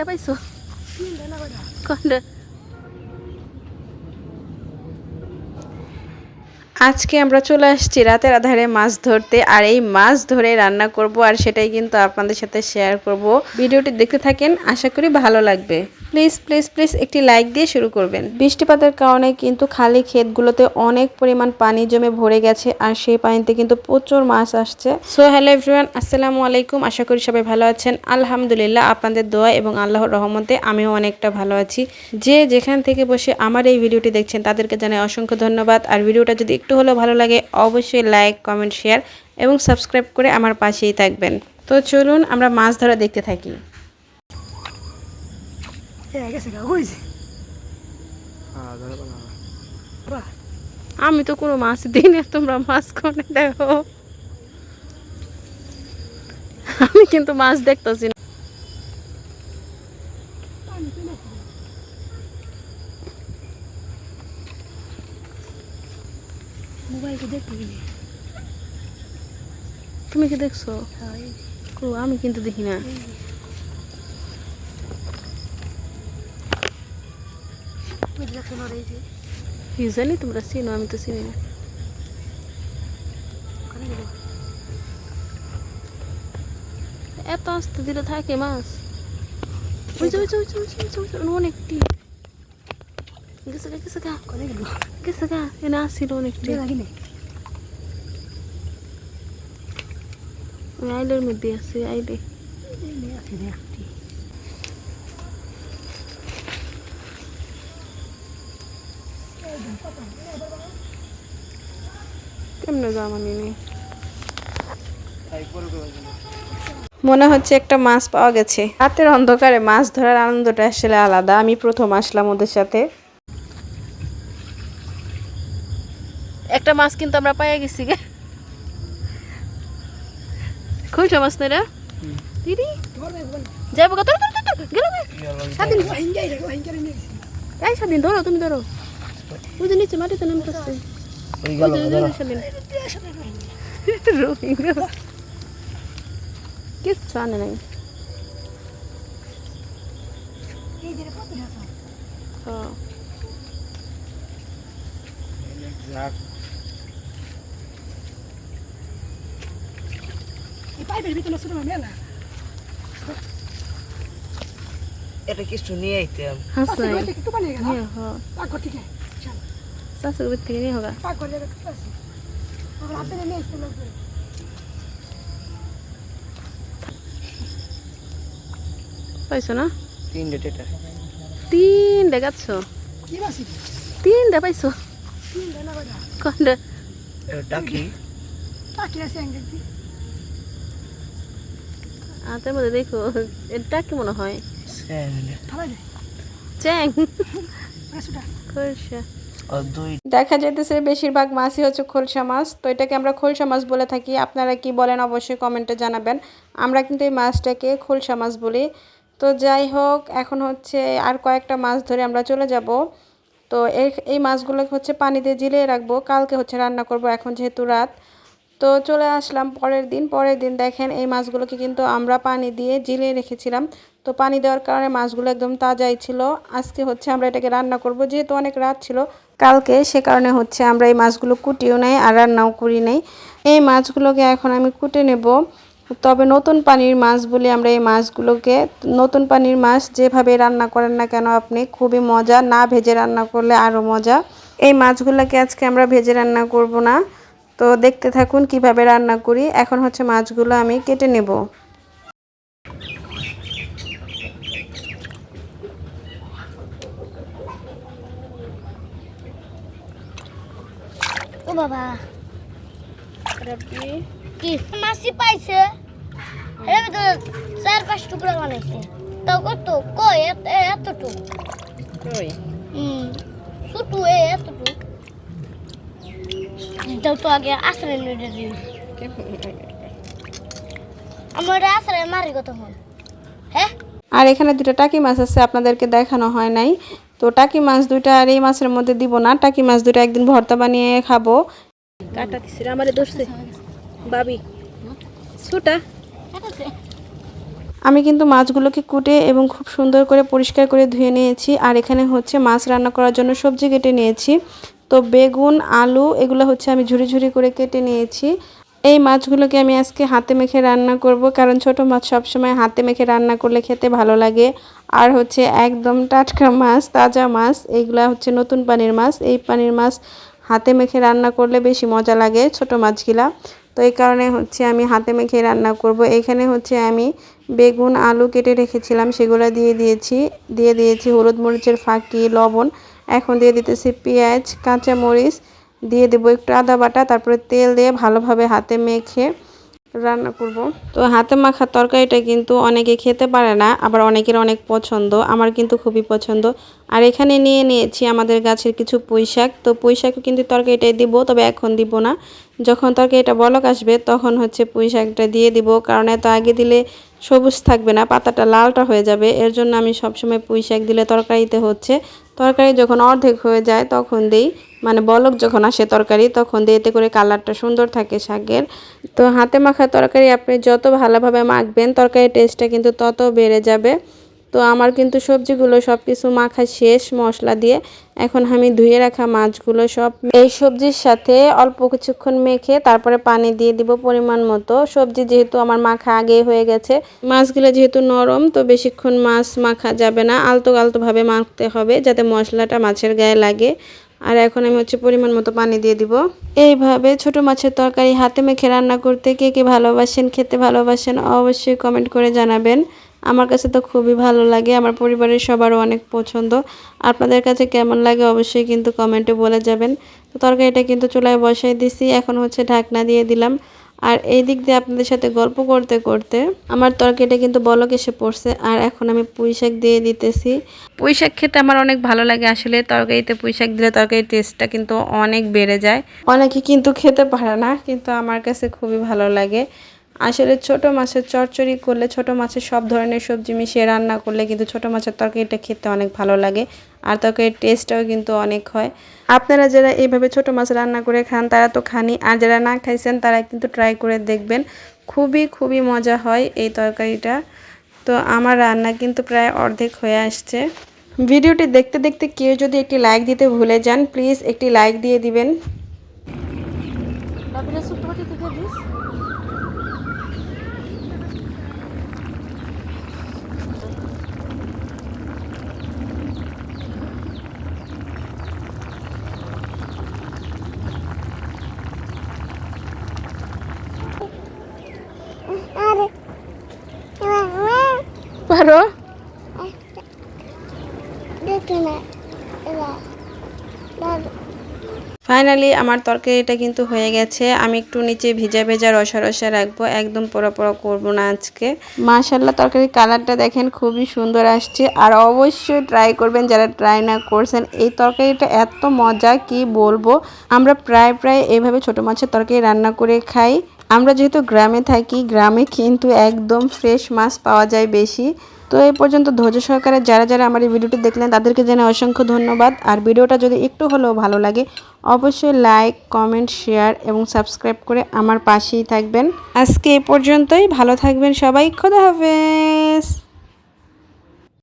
তিনটা পাইছো কোনটা আজকে আমরা চলে আসছি রাতের আধারে মাছ ধরতে, আর এই মাছ ধরে রান্না করব, আর সেটাই কিন্তু আপনাদের সাথে শেয়ার করব। ভিডিওটি দেখতে থাকেন, আশা করি ভালো লাগবে। প্লিজ প্লিজ প্লিজ একটি লাইক দিয়ে শুরু করবেন। বৃষ্টিপাতের কারণে কিন্তু খালি ক্ষেতগুলোতে অনেক পরিমাণ পানি জমে ভরে গেছে, আর সেই পানিতে কিন্তু প্রচুর মাছ আসছে। সো হ্যালো এভরিওয়ান আসসালামু আলাইকুম। আশা করি সবাই ভালো আছেন। আলহামদুলিল্লাহ, আপনাদের দোয়া এবং আল্লাহর রহমতে আমিও অনেকটা ভালো আছি। যে যেখান থেকে বসে আমার এই ভিডিওটি দেখছেন, তাদেরকে জানাই অসংখ্য ধন্যবাদ। আর ভিডিওটা যদি একটু হলেও ভালো লাগে অবশ্যই লাইক কমেন্ট শেয়ার এবং সাবস্ক্রাইব করে আমার পাশেই থাকবেন। তো চলুন আমরা মাছ ধরা দেখতে থাকি। আমি তো কোনো মাছ দিই না তোমরা মাছ কোনে দেখো। আমি কিন্তু মাছ দেখতেছি না। মোবাইলকে দেখতে তুমি কি দেখছ আমি কিন্তু দেখি না কি জানি তোমরা চিনো আমি তো চিনি না এত আস্তে দিলে থাকে মাছ ওই যে, ওই যে, ওই যে, অনেকটি গেছে গা গেছে গা গেছে গা এনে আসছিল অনেকটি নেই আইলের মধ্যে আছে আইলে এই নে আছে রে একটি কেমনে যা মানে মনে হচ্ছে একটা মাছ পাওয়া গেছে। রাতের অন্ধকারে মাছ ধরার আনন্দটা আসলে আলাদা। আমি প্রথম আসলাম ওদের সাথে। একটা মাছ কিন্তু আমরা পাইয়া গেছি গে? খুঁজো মাছ না রে? দিদি ধর যাব কত গেল এই স্বাধীন ধরো তুমি ধরো। ওই যে নিচে মাটিতে স্বাধীন রোহিঙ্গা কিচ্ছু আনে নাই। এই যে কত আছে হ্যাঁ। এই পাইপের ভিতরে ছোট মেলা। এটা কিছু নিয়ে আইতাম থেকে তো বানিয়ে গেল। নিয়ে হ্যাঁ পাক ঘর থেকে চল। চাষের উপর থেকে নিয়ে হোগা পাক ঘর যাবে পাশে রাতে নিয়ে আসতে লাগবে পাইছো না? তিনটে টেটা তিন দেখাচ্ছ কি তিন দে পাইছো? কয়টা? কন্ডে ডাকি। আছে হাতের মধ্যে দেখো এটা কি মনে হয়? চ্যাং। দুই। দেখা যাইতেছে বেশিরভাগ মাছই হচ্ছে খোলসা মাছ তো এটাকে আমরা খোলসা মাছ বলে থাকি। আপনারা কি বলেন অবশ্যই কমেন্টে জানাবেন। আমরা কিন্তু এই মাছটাকে খোলসা মাছ বলি। তো যাই হোক এখন হচ্ছে আর কয়েকটা মাছ ধরে আমরা চলে যাব। তো এই এই মাছগুলোকে হচ্ছে পানিতে জিলিয়ে রাখব। কালকে হচ্ছে রান্না করব এখন যেহেতু রাত। তো চলে আসলাম পরের দিন। পরের দিন দেখেন এই মাছগুলোকে কিন্তু আমরা পানি দিয়ে জিলিয়ে রেখেছিলাম। তো পানি দেওয়ার কারণে মাছগুলো একদম তাজাই ছিল। আজকে হচ্ছে আমরা এটাকে রান্না করব। যেহেতু অনেক রাত ছিল, কালকে সে কারণে হচ্ছে আমরা এই মাছগুলো কুটিও নেই আর রান্নাও করি নেই। এই মাছগুলোকে এখন আমি কুটে নেব। তবে নতুন পানির মাছ বলে আমরা এই মাছগুলোকে, নতুন পানির মাছ যেভাবে রান্না করেন না কেন আপনি, খুবই মজা। না ভেজে রান্না করলে আরও মজা। এই মাছগুলোকে আজকে আমরা ভেজে রান্না করব না। তো দেখতে থাকুন কীভাবে রান্না করি। এখন হচ্ছে মাছগুলো আমি কেটে নেব। ও বাবা। কি? মাসি পাইছে? চার পাঁচ টুকরা বানাইছে তাও কত? এতটুক। এতটুক। দাও তো আগে আশ্রয় নিয়ে দিই আমার আশ্রয় মারি কত হন হ্যাঁ? আর এখানে দুটো টাকি মাছ আছে আপনাদেরকে দেখানো হয় নাই। তো টাকি মাছ দুইটা আর এই মাছের মধ্যে দিব না। টাকি মাছ দুটো একদিন ভর্তা বানিয়ে খাব। কাটা দিছি আমারে দোষছে বাবি ছোটা। আমি কিন্তু মাছগুলোকে কুটে এবং খুব সুন্দর করে পরিষ্কার করে ধুয়ে নিয়েছি। আর এখানে হচ্ছে মাছ রান্না করার জন্য সবজি কেটে নিয়েছি। তো বেগুন, আলু এগুলো হচ্ছে আমি ঝুরি ঝুরি করে কেটে নিয়েছি। এই মাছগুলোকে আমি আজকে হাতে মেখে রান্না করব কারণ ছোট মাছ সবসময় হাতে মেখে রান্না করলে খেতে ভালো লাগে। আর হচ্ছে একদম টাটকা মাছ, তাজা মাছ, এইগুলা হচ্ছে নতুন পানির মাছ। এই পানির মাছ হাতে মেখে রান্না করলে বেশি মজা লাগে ছোট মাছগুলা। তো এই কারণে হচ্ছে আমি হাতে মেখে রান্না করব। এখানে হচ্ছে আমি বেগুন, আলু কেটে রেখেছিলাম, সেগুলো দিয়ে দিয়েছি। দিয়ে দিয়েছি হলুদ মরিচের ফাঁকি, লবণ। এখন দিয়ে দিতেছি পেঁয়াজ কাঁচা মরিচ দিয়ে দেবো একটু আদা বাটা, তারপরে তেল দিয়ে ভালোভাবে হাতে মেখে রান্না করব। তো হাতে মাখা তরকারিটা কিন্তু অনেকে খেতে পারে না, আবার অনেকের অনেক পছন্দ, আমার কিন্তু খুবই পছন্দ। আর এখানে নিয়ে নিয়েছি আমাদের গাছের কিছু পুঁই শাক, তো পুঁই কিন্তু তরকারিটাই দিব, তবে এখন দিব না। যখন তরকারিটা বলক আসবে, তখন হচ্ছে পুঁই শাকটা দিয়ে দিব, কারণ এত আগে দিলে সবুজ থাকবে না, পাতাটা লালটা হয়ে যাবে, এর জন্য আমি সবসময় পুঁই শাক দিলে তরকারিতে হচ্ছে। তরকারি যখন অর্ধেক হয়ে যায়, তখন দেই। মানে বলক যখন আসে তরকারি, তখন দিই এতে করে কালারটা সুন্দর থাকে শাকের। তো হাতে মাখা তরকারি আপনি যত ভালোভাবে মাখবেন, তরকারির টেস্টটা কিন্তু তত বেড়ে যাবে। তো আমার কিন্তু সবজিগুলো সব কিছু মাখা শেষ, মশলা দিয়ে এখন আমি ধুয়ে রাখা মাছগুলো সব। এই সবজির সাথে অল্প কিছুক্ষণ মেখে তারপরে পানি দিয়ে দিব পরিমাণ মতো। সবজি যেহেতু আমার মাখা আগে হয়ে গেছে, মাছগুলো যেহেতু নরম, তো বেশিক্ষণ মাছ মাখা যাবে না। আলতো আলতোভাবে মাখতে হবে যাতে মশলাটা মাছের গায়ে লাগে। আর এখন আমি হচ্ছে পরিমাণ মতো পানি দিয়ে দিব। এইভাবে ছোট মাছের তরকারি হাতে মেখে রান্না করতে কে কে ভালোবাসেন, খেতে ভালোবাসেন অবশ্যই কমেন্ট করে জানাবেন। আমার কাছে তো খুবই ভালো লাগে আমার পরিবারের সবারও অনেক পছন্দ। আপনাদের কাছে কেমন লাগে অবশ্যই কিন্তু কমেন্টে বলে যাবেন। তো তরকারিটা কিন্তু চুলায় বসাই দিছি এখন হচ্ছে ঢাকনা দিয়ে দিলাম। আর এই দিক দিয়ে আপনাদের সাথে গল্প করতে করতে আমার তরকারিটা কিন্তু বলক এসে পড়ছে আর এখন আমি পুঁই শাক দিয়ে দিতেছি। পুঁই শাক খেতে আমার অনেক ভালো লাগে আসলে তরকারিতে পুঁই শাক দিলে তরকারির টেস্টটা কিন্তু অনেক বেড়ে যায়। অনেকে কিন্তু খেতে পারে না কিন্তু আমার কাছে খুবই ভালো লাগে। আসলে ছোট মাছের চচ্চড়ি করলে, ছোট মাছের সব ধরনের সবজি মিশিয়ে রান্না করলে কিন্তু ছোট মাছের তরকারিটা খেতে অনেক ভালো লাগে আর তরকারির টেস্টটাও কিন্তু অনেক হয়। আপনারা যারা এইভাবে ছোট মাছ রান্না করে খান, তারা তো খানি আর যারা না খাইছেন, তারা কিন্তু ট্রাই করে দেখবেন। খুবই খুবই মজা হয় এই তরকারিটা। তো আমার রান্না কিন্তু প্রায় অর্ধেক হয়ে আসছে। ভিডিওটি দেখতে দেখতে কেউ যদি একটি লাইক দিতে ভুলে যান প্লিজ একটি লাইক দিয়ে দিবেন। পারো? ফাইনালি আমার তরকারিটা কিন্তু হয়ে গেছে। আমি একটু নিচে ভিজা ভেজা রসা রসা রাখব। একদম পোড়া পোড়া করব না আজকে। মাশাল্লাহ তরকারির কালারটা দেখেন খুবই সুন্দর আসছে। আর অবশ্যই ট্রাই করবেন যারা ট্রাই না করছেন এই তরকারিটা এত মজা কি বলব? আমরা প্রায় প্রায় এইভাবে ছোট মাছের তরকারি রান্না করে খাই। আমরা যেহেতু গ্রামে থাকি, গ্রামে কিন্তু একদম ফ্রেশ মাছ পাওয়া যায় বেশি। তো এই পর্যন্ত ধৈর্য সহকারে যারা যারা আমার এই ভিডিওটি দেখলেন, তাদেরকে জানাই অসংখ্য ধন্যবাদ। আর ভিডিওটা যদি একটু হলেও ভালো লাগে, অবশ্যই লাইক কমেন্ট শেয়ার এবং সাবস্ক্রাইব করে আমার পাশেই থাকবেন। আজকে এ পর্যন্তই, ভালো থাকবেন সবাই, খোদা হাফেজ।